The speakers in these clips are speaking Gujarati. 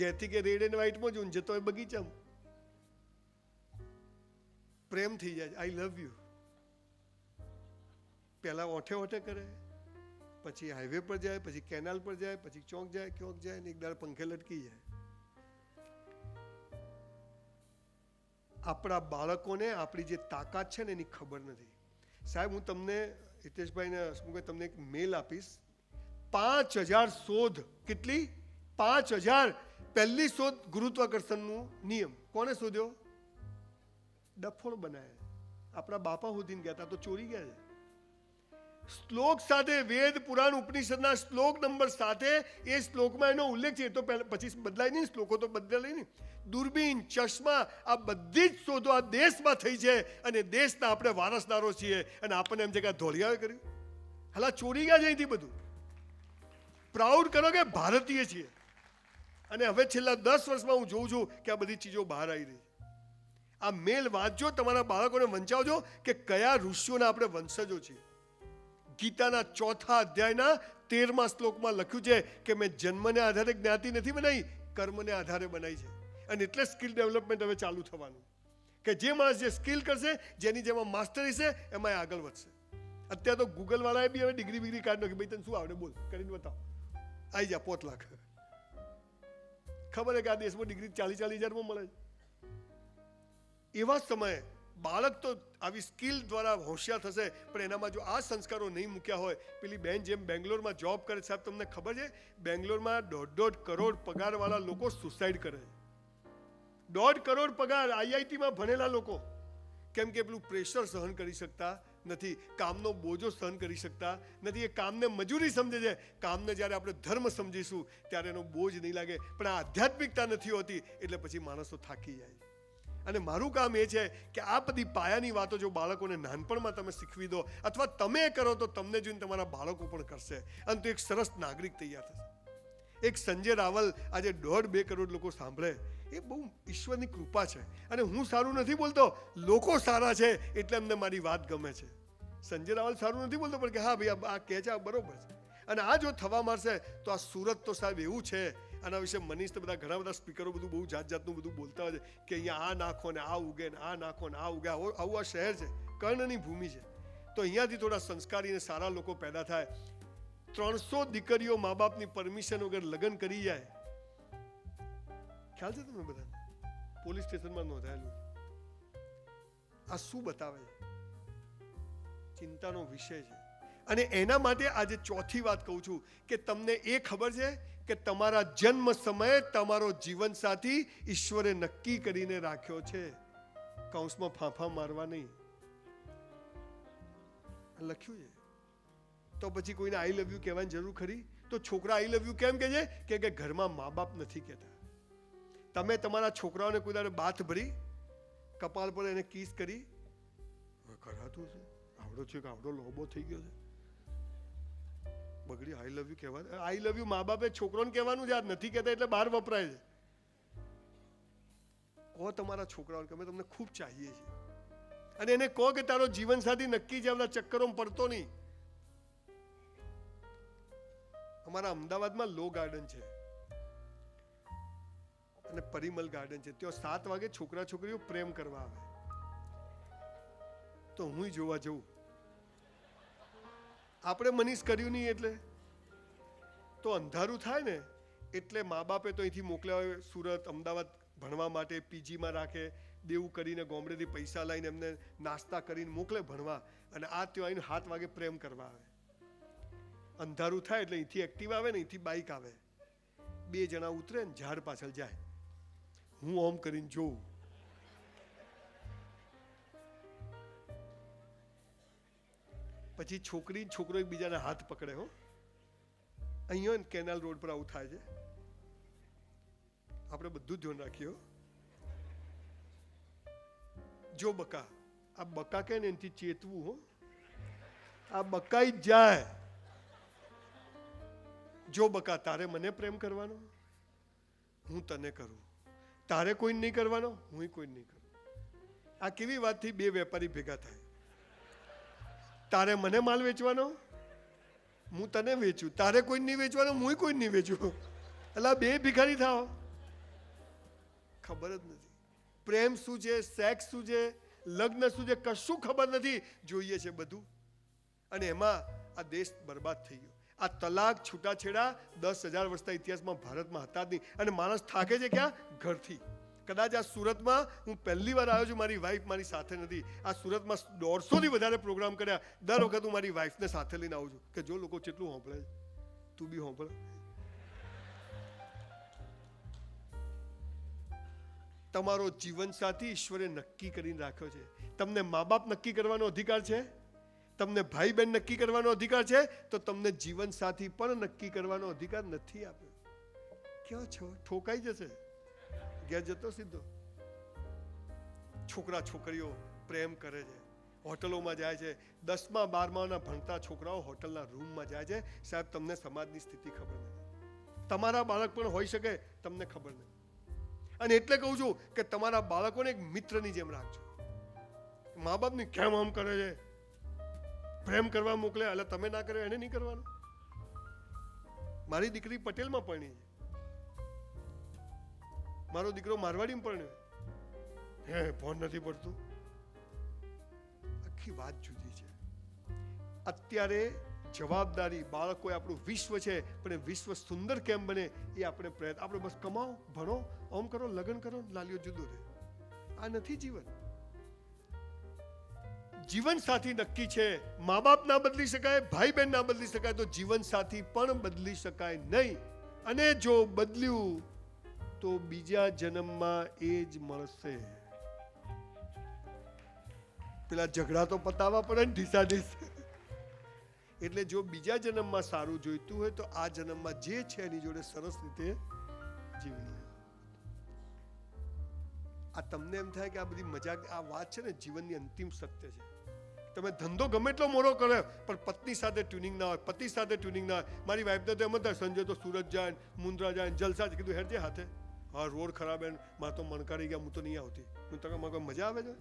ઘેરથી કે રેડ એન્ડ વ્હાઇટમાં જ ઊંઝે તો એ બગીચામાં પ્રેમ થઈ જાય આઈ લવ યુ પહેલા ઓઠે ઓઠે કરે પછી હાઈવે પર જાય પછી કેનાલ પર જાય પછી ચોક જાય ક્યોંક જાય ને એક દાડે પંખે લટકી જાય આપણા બાળકોને આપણી જે તાકાત છે ને એની ખબર નથી સાહેબ હું તમને હિતેશભાઈને હસમુખભાઈ તમને એક મેલ આપીશ। પાંચ હજાર શોધ, કેટલી? પાંચ હજાર પહેલી શોધ ગુરુત્વાકર્ષણનું નિયમ. કોને શોધ્યો? ડફોણ બનાવ્યા આપણા બાપા સુધીને ગયા હતા તો ચોરી ગયા છે. શ્લોક સાથે વેદ, પુરાણ, ઉપનિષદના શ્લોક નંબર સાથે એ શ્લોકમાં એનો ઉલ્લેખ છે તો પછી બદલાય નહીં, શ્લોકો તો બદલાય નહીં. દૂરબીન, ચશ્મા, આ બધી જ શોધો આ દેશમાં થઈ છે અને દેશના આપણે વારસદારો છીએ અને આપણને એમ છે કે ધોળિયાએ કર્યું. હલા, ચોરી ગયા છે અહીંથી બધું. પ્રાઉડ કરો કે ભારતીય છીએ. અને હવે છેલ્લા દસ વર્ષમાં હું જોઉં છું કે આ બધી ચીજો બહાર આવી રહી આ મેલ વાંચજો, તમારા બાળકોને વંચાવજો કે કયા ઋષિઓના આપણે વંશજો છીએ. ગીતાના ચોથા અધ્યાયના તેરમા શ્લોકમાં લખ્યું છે કે મેં જન્મને આધારે જ્ઞાતિ નથી બનાવી, કર્મને આધારે બનાવી છે. અને એટલે સ્કિલ ડેવલપમેન્ટ હવે ચાલુ થવાનું. કે જે માણસ જે સ્કિલ કરશે, જેની જેમાં માસ્ટરી છે એમાં આગળ વધશે. અત્યારે તો ગૂગલવાળાએ બી હવે ડિગ્રી બિગ્રી કાઢી નાખી. ભાઈ, તને શું આવડે? બોલ, કરીને બતાવો. આવી જા, પોત લાખ. ખબર કે આ દેશમાં ડિગ્રી ચાલીસ ચાલીસ હજારમાં મળે એવા સમયે બાળક તો આવી સ્કિલ દ્વારા હોશિયાર થશે, પણ એનામાં જો આ સંસ્કારો નહીં મૂક્યા હોય, પેલી બેન જેમ બેંગ્લોરમાં જોબ કરે સાહેબ, તમને ખબર છે? બેંગ્લોરમાં દોઢ દોઢ કરોડ પગારવાળા લોકો સુસાઇડ કરે દોઢ કરોડ પગાર આઈઆઈટીમાં ભણેલા લોકો. કેમ કે પેલું પ્રેશર સહન કરી શકતા નથી, કામનો બોજો સહન કરી શકતા નથી, એ કામને મજૂરી સમજે છે. કામને જ્યારે આપણે ધર્મ સમજીશું, ત્યારે એનો બોજ નહીં લાગે. પણ આ આધ્યાત્મિકતા નથી હોતી, એટલે પછી માણસો થાકી જાય. અને મારું કામ એ છે કે આ બધી પાયાની વાતો જો બાળકોને નાનપણમાં તમે શીખવી દો, અથવા તમે કરો તો તમને જોઈને તમારા બાળકો પણ કરશે. અને તો એક સરસ નાગરિક તૈયાર થશે. એક સંજય રાવલ આજે દોઢ બે કરોડ લોકો સાંભળે. એ બહુ ઈશ્વરની કૃપા છે. અને હું સારું નથી બોલતો, લોકો સારા છે એટલે અમને મારી વાત ગમે છે. સંજય રાવલ સારું નથી બોલતો, પણ કે હા ભાઈ, આ- કહે છે, આ બરોબર છે. અને આ જો થવા મળશે તો આ સુરત તો સાહેબ એવું છે. આના વિશે મનીષ તો બધા ઘણા બધા સ્પીકરો બધું બહુ જાત જાતનું બધું બોલતા હોય છે કે અહીંયા આ નાખો ને આ ઉગે ને આ નાખો ને આ ઉગે. આવું આ શહેર છે, કર્ણની ભૂમિ છે. તો અહીંયાથી થોડા સંસ્કારી અને સારા લોકો પેદા થાય. ત્રણસો દીકરીઓ મા બાપની પરમિશન વગર લગ્ન કરી જાય. ખ્યાલ છે તમને બધા પોલીસ સ્ટેશનમાં નોંધાયેલું. આ શું બતાવે ચિંતાનો વિષય છે. અને એના માટે આજે ચોથી વાત કહું છું કે તમને એ ખબર છે કે તમારા જન્મ સમયે તમારો જીવનસાથી ઈશ્વરે નક્કી કરીને રાખ્યો છે. કૌંસમાં ફાંફા મારવા નહીં. લખ્યું છે. તો પછી કોઈને આઈ લવ યુ કહેવાની જરૂર ખરી? તો છોકરા આઈ લવ યુ કેમ કહે છે? કે ઘરમાં મા બાપ નથી કહેતા. તમે તમારા છોકરાઓને કોઈ દાડે બાથ ભરી, કપાળ પર એને કિસ કરી કરાતું છે આવડો છે કે આવડો લોબો થઈ ગયો છે? બગડી આઈ લવ યુ કહેવા આઈ લવ યુ મા બાપે છોકરોને કહેવાનું આ નથી કહેતા એટલે બહાર વપરાય છે. કહો તમારા છોકરાઓને અમે તમને ખૂબ ચાહીએ છીએ. અને એને કહો કે તારો જીવનસાથી નક્કી છે બધા ચક્કરોમાં પડતો નહીં. અમારા અમદાવાદમાં લો ગાર્ડન છે. અને પરિમલ ગાર્ડન છે. ત્યાં સાત વાગે છોકરા છોકરીઓ પ્રેમ કરવા આવે. તો હું જોવા જઉં. આપણે મનીષ કર્યું નહીં એટલે? તો અંધારું થાય ને, એટલે મા બાપે તો અહીંથી મોકલ્યા હોય સુરત, અમદાવાદ ભણવા માટે, પીજીમાં રાખે દેવું કરીને ગોમડેથી પૈસા લઈને એમને નાસ્તા કરીને મોકલે ભણવા. અને આ ત્યાં આવીને હાથ વાગે પ્રેમ કરવા આવે. અંધારું થાય એટલે અહીંથી એક્ટિવ આવે ને અહીંથી બાઇક આવે. બે જણા ઉતરે ને ઝાડ પાછળ જાય. હું ઓમ કરીને જોઉં. પછી છોકરી છોકરો એકબીજાના હાથ પકડે હો. અહીંયા કેનાલ રોડ પર આવું થાય છે. આપણે બધું ધ્યાન રાખીએ જો બકા, આ બકા કે ને એનાથી ચેતવું હો. આ બકાઈ જાય. જો બકા, તારે મને પ્રેમ કરવાનો? હું તને કરું. તારે કોઈ નહીં કરવાનો? હું કોઈ નહીં કરું. આ કેવી વાતથી બે વેપારી ભેગા થાય? તારે મને માલ વેચવાનો? હું તને વેચું. તારે કોઈ નહીં વેચવાનો? હું કોઈ નહીં વેચું. એટલે બે ભિખારી થાવ ખબર જ નથી. પ્રેમ શું છે? સેક્સ શું છે? લગ્ન શું છે? કશું ખબર નથી. જોઈએ છે બધું. અને એમાં આ દેશ બરબાદ થઈ ગયો. આ તલાક છૂટાછેડા દસ હજાર વર્ષના ઇતિહાસમાં ભારતમાં હતા જ નહીં. અને માણસ થાકે છે ક્યાં? ઘરથી. કદાચ આ સુરતમાં હું પહેલી વાર આવ્યો છું, મારી વાઈફ મારી સાથે નથી. આ સુરતમાં દોઢસોથી વધારે પ્રોગ્રામ કર્યા. દર વખત હું મારી વાઈફને સાથે લઈને આવું છું કે જો લોકો કેટલું હોંભળે તું બી હોંભળ. તમારો જીવનસાથી ઈશ્વરે નક્કી કરીને રાખ્યો છે. તમને મા બાપ નક્કી કરવાનો અધિકાર છે? તમને ભાઈ બહેન નક્કી કરવાનો અધિકાર છે, તો તમને જીવનસાથી પણ નક્કી કરવાનો અધિકાર નથી આપ્યો. ક્યાં છો? ઠોકાઈ જશે. ઘેર જતો સીધો. છોકરા છોકરીઓ પ્રેમ કરે છે. હોટલોમાં જાય છે. દસમા બારમાના ભણતા છોકરાઓ હોટલના રૂમમાં જાય છે. સાહેબ, તમને સમાજની સ્થિતિ ખબર નથી. તમારા બાળક પણ હોઈ શકે, તમને ખબર નથી. અને એટલે કહું છું કે તમારા બાળકોને એક મિત્રની જેમ રાખજો. મા બાપની કેમ આમ કરે છે? પ્રેમ કરવા મોકલે એટલે તમે ના કર્યો એને નહીં કરવાનું. મારી દીકરી પટેલમાં પરણી છે. મારો દીકરો મારવાડીમાં પરણ્યો હે ફોન નથી પડતું. આખી વાત જુદી છે. અત્યારે જવાબદારી બાળકો આપણું વિશ્વ છે, પણ એ વિશ્વ સુંદર કેમ બને એ આપણે પ્રયત્ન આપણે બસ કમાઓ, ભણો ઓમ કરો, લગ્ન કરો, લાલીઓ જુદો રહે. આ નથી જીવન. જીવન સાથી નક્કી છે. મા બાપ ના બદલી શકાય ભાઈ બહેન ના બદલી શકાય તો જીવન સાથી પણ બદલી શકાય નહીં. અને જો બદલ્યું તો બીજા જન્મમાં એ જ મળશે. પેલા ઝઘડા તો પતાવવા પડે ને ઢીસાઢીસ. એટલે જો બીજા જન્મમાં સારું જોઈતું હોય તો આ જન્મમાં જે છે એની જોડે સરસ રીતે જીવી આ તમને એમ થાય કે આ બધી મજાક, આ વાત છે ને જીવનની અંતિમ સત્ય છે. તમે ધંધો ગમે એટલો મોરો કરે પણ પત્ની સાથે ટ્યુનિંગ ના હોય પતિ સાથે ટ્યુનિંગ ના હોય. મારી વાઈફને તો એમ જ સંજય તો સુરત જાય મુંદ્રા જાય જલસા જ. કીધું હેરજે હાથે. હા રોડ ખરાબ ને, મારે તો મણકારી ગયા હું તો નહીં આવતી. હું તો મને મજા આવે છે?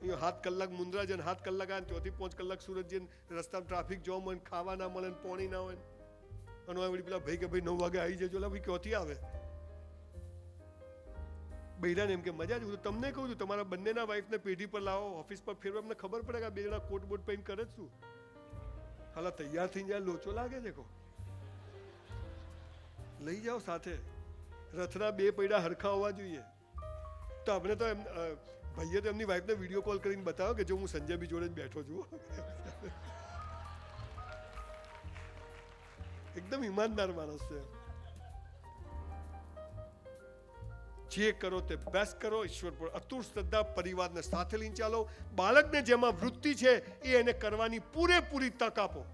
અહીંયા હાથ કલાક મુંદ્રા જઈને હાથ કલાક આવે ત્યાંથી પાંચ કલાક સુરત જઈને રસ્તામાં ટ્રાફિક જોવા મળે ખાવા ના મળે પોણી ના હોય. અને પેલા ભાઈ કે ભાઈ નવ વાગે આવી જજો. એટલે ભાઈ ક્યાંથી આવે? બૈરાને એમ કે, મજા જ હું તમને કહું છું, તમારા બંનેના વાઈફને પેઢી પર લાવો ઓફિસ પર ફેરવો અમને ખબર પડે કે બે જણા કોટ બોટ પહેરીને કરે જ શું. હાલા, તૈયાર થઈને જાય લોચો લાગે છે કો લઈ જાઓ સાથે. રથના બે પૈડા હરખા હોવા જોઈએ. તો આપણે તો એમ ભાઈએ તો એમની વાઈફને વીડિયો કોલ કરીને બતાવ્યો કે જો હું સંજય બી જોડે જ બેઠો છું. એકદમ ઈમાનદાર માણસ છે. જે કરો તે બેસ્ટ કરો, ઈશ્વર પર અતુર શ્રદ્ધા પરિવારને સાથે લઈને ચાલો. બાળકને જેમાં વૃત્તિ છે એ એને કરવાની પૂરેપૂરી તક આપો.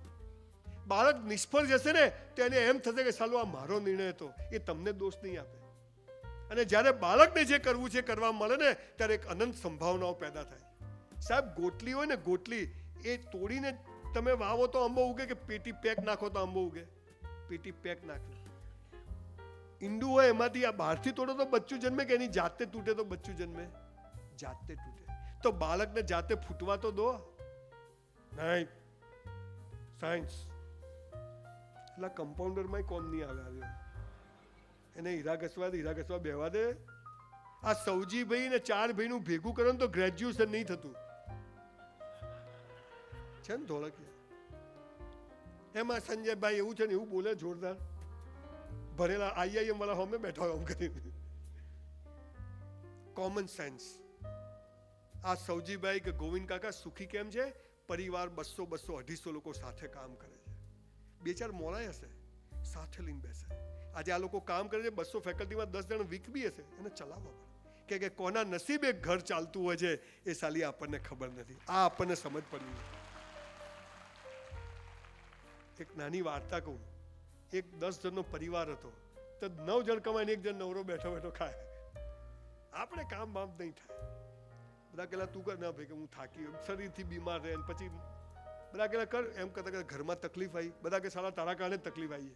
બાળક નિષ્ફળ જશે ને તો એને એમ થશે કે ચાલો આ મારો નિર્ણય હતો. એ તમને દોષ નહીં આપે. અને જ્યારે બાળકને જે કરવું છે કરવા મળે ને, ત્યારે એક અનંત સંભાવનાઓ પેદા થાય. સાહેબ, ગોટલી હોય ને ગોટલી, એ તોડીને તમે વાવો તો આંબો ઉગે કે પેટી પેક નાખો તો આંબો ઉગે? પેટી પેક નાખો ઈંડું હોય એમાંથી આ બહારથી તોડો તો બચ્ચું જન્મે કે એની જાતે તૂટે તો બચ્ચું જન્મે? જાતે તૂટે. તો બાળકને જાતે ફૂટવા તો દો. નહીં. સાયન્સ એટલે કમ્પાઉન્ડરમાં કોમ નહીં આવે આવ્યો એને હીરા ઘસવા દે, હીરા ઘસવા બેવા દે. આ સૌજી ભાઈ ને ચાર ભાઈનું ભેગું કરો ને તો ગ્રેજ્યુએશન નહીં થતું. છે ને ધોળકિયા? એમાં સંજયભાઈ એવું છે ને, એવું બોલે જોરદાર. ભરેલા આઈઆઈએમ વાળા હોમે બેઠા હોય આમ કરીને. કોમન સેન્સ આ સૌજીભાઈ કે ગોવિંદ કાકા સુખી કેમ છે? પરિવાર બસો બસો અઢીસો લોકો સાથે કામ કરે છે. બે ચાર મોડાય હશે. સાથે લઈને બેસે. આજે આ લોકો કામ કરે છે, બસો ફેકલ્ટીમાં દસ જણ વીક બી હશે. એને ચલાવવા પડે. કે કોના નસીબે ઘર ચાલતું હોય છે એ સાલી આપણને ખબર નથી. આ આપણને સમજ પડવી. એક નાની વાર્તા કહું. એક દસ જણનો પરિવાર હતો. તો નવ જણ કમાઈને એક જણ નવરો બેઠો બેઠો ખાય. આપણે કામ બામ નહીં થાય. બધા કહેલા, તું કર. ના, ભાઈ, કે હું થાકી. શરીરથી બીમાર રહે પછી બધા કહેલા, કર. એમ કરતા કરતા ઘરમાં તકલીફ આવી. બધા કે સારા તારા કારણે તકલીફ આવી